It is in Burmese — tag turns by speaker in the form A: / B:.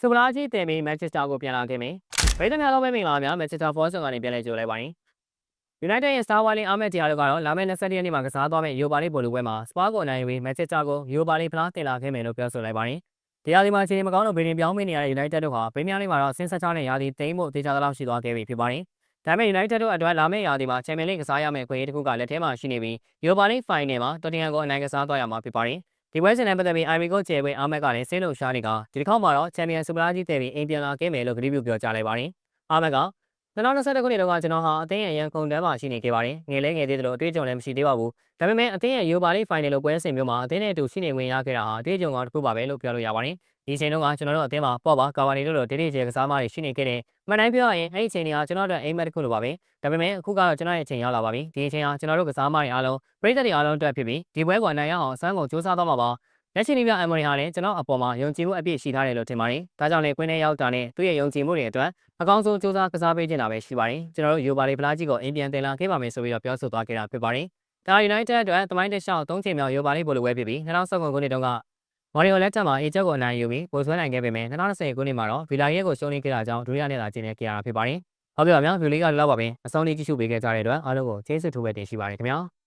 A: စူပလာကြီးတင်ပြီးမန်ချက်စတာကိုပြန်လာခဲ့မယ်။ဗိတ်တများလုံးပဲမင်္ဂလာများမန်ချက်စတာဖော့ဆန်ကနေပြန်လဲကြိုလိုက်ပါတယ်။ United ရဲ့ Star Wars အာမက်တီယာတို့ကတော့လာမယ့်22ရက်နေ့မှာကစားသွားမယ့်ယူပါလိပိုလူပွဲမှာစပါးကိုနိုင်ပြီးမန်ချက်စတာကိုယူပါလိဖလားတင်လာခဲ့မယ်လို့ပြောဆိုလိုက်ပါတယ်။တရားဒီမှာခြေမကောင်းလို့ဗီဒင်ပြောင်းမနေရတဲ့ United တို့ဟာပရီးမီးယားလိမှာတော့ဆင်းဆက်ချတဲ့ရာသီတိမ်ဖို့တေချာသလောက်ရှိသွားခဲ့ပြီဖြစ်ပါတယ်။ဒါပေမဲ့ United တို့အတွက်လာမယ့်ရာသီမှာချန်ပီယံလိကစားရမယ့်ခွင့်ရေးတစ်ခုကလက်ထဲမှာရှိနေပြီးယူပါလိဖိုင်နယ်မှာတော်တင်ဟန်ကိုအနိုင်ကစားသွားရမှာဖြစ်ပါတယ်။ ဒီပွဲစဉ်နဲ့ပတ်သက်ပြီး Ivory Coast ကျယ်ပွဲအာမက်ကလည်းဆင်းလို့ရှားနေကဒီတစ်ခေါက်မှာတော့ချန်ပီယံစူပလာကြီးတည်ပြီးအိမ်ပြန်လာခဲ့မယ်လို့ကတိပြုပြောကြားလိုက်ပါတယ်။အာမက်က 2021ခုနှစ်တုန်းကကျွန်တော်ဟာအသင်းရဲ့ရန်ကုန်တန်းမှာရှိနေခဲ့ပါတယ်။ငယ်လဲငယ်သေးတယ်လို့အတွေ့အကြုံလည်းမရှိသေးပါဘူး။ဒါပေမဲ့အသင်းရဲ့ယူပါလိဖိုင်နယ်လိုပွဲစဉ်မျိုးမှာအသင်းနဲ့အတူရှိနေဝင်ရခဲ့တာဟာအတွေ့အကြုံကောင်းတစ်ခုပါပဲလို့ပြောလို့ရပါတယ်။ဒီချိန်တုန်းကကျွန်တော်တို့အသင်းမှာပေါ့ပါကာဝါနီတို့လိုဒိတိကျကစားမတွေရှိနေခဲ့တဲ့မှန်တိုင်းပြောရရင်အဲ့ဒီချိန်တွေကကျွန်တော်တို့အိမ်မက်တစ်ခုလိုပါပဲ။ဒါပေမဲ့အခုကတော့ကျွန်တော်ရဲ့အချိန်ရောက်လာပါပြီ။ဒီအချိန်ဟာကျွန်တော်တို့ကစားမတွေအားလုံးပြည်သက်တွေအားလုံးအတွက်ဖြစ်ပြီးဒီပွဲကိုနိုင်ရအောင်အစမ်းကုန်စူးစမ်းသွားမှာပါ။ လက်ရှိနေပြအမေရိဟာလည်းကျွန်တော်အပေါ်မှာယုံကြည်မှုအပြည့်ရှိထားတယ်လို့ထင်ပါတယ်။ဒါကြောင့်လည်းကွင်းထဲရောက်တာနဲ့သူ့ရဲ့ယုံကြည်မှုတွေအတွက်အကောင်းဆုံးစူးစမ်းကစားပေးနေတာပဲရှိပါတယ်။ကျွန်တော်တို့ယူပါလီဖလားကြီးကိုအိမ်ပြန်တင်လာခဲ့ပါမယ်ဆိုပြီးတော့ပြောဆိုသွားခဲ့တာဖြစ်ပါတယ်။ဒါ United အတွက်သမိုင်းတစ်လျှောက်၃ချိန်မြောက်ယူပါလီဘိုလိုဝဲဖြစ်ပြီး2019ခုနှစ်တုန်းကမော်ရီယိုလက်ထက်မှာအေဂျက်ကိုအနိုင်ယူပြီးပိုဆွဲနိုင်ခဲ့ပေမဲ့2020ခုနှစ်မှာတော့ဗီလာရီယက်ကိုရှုံးနိခဲ့တာကြောင့်ဒုတိယနှစ်သာကျင်းနေခဲ့ရတာဖြစ်ပါတယ်။ဟုတ်ပြီပါဗျာဗီလီကလည်းလောက်ပါပဲအဆုံးလေးကြည့်ရှုပေးခဲ့ကြတဲ့အတွက်အားလုံးကိုကျေးဇူးထူးပဲတင်ရှိပါတယ်ခင်ဗျာ။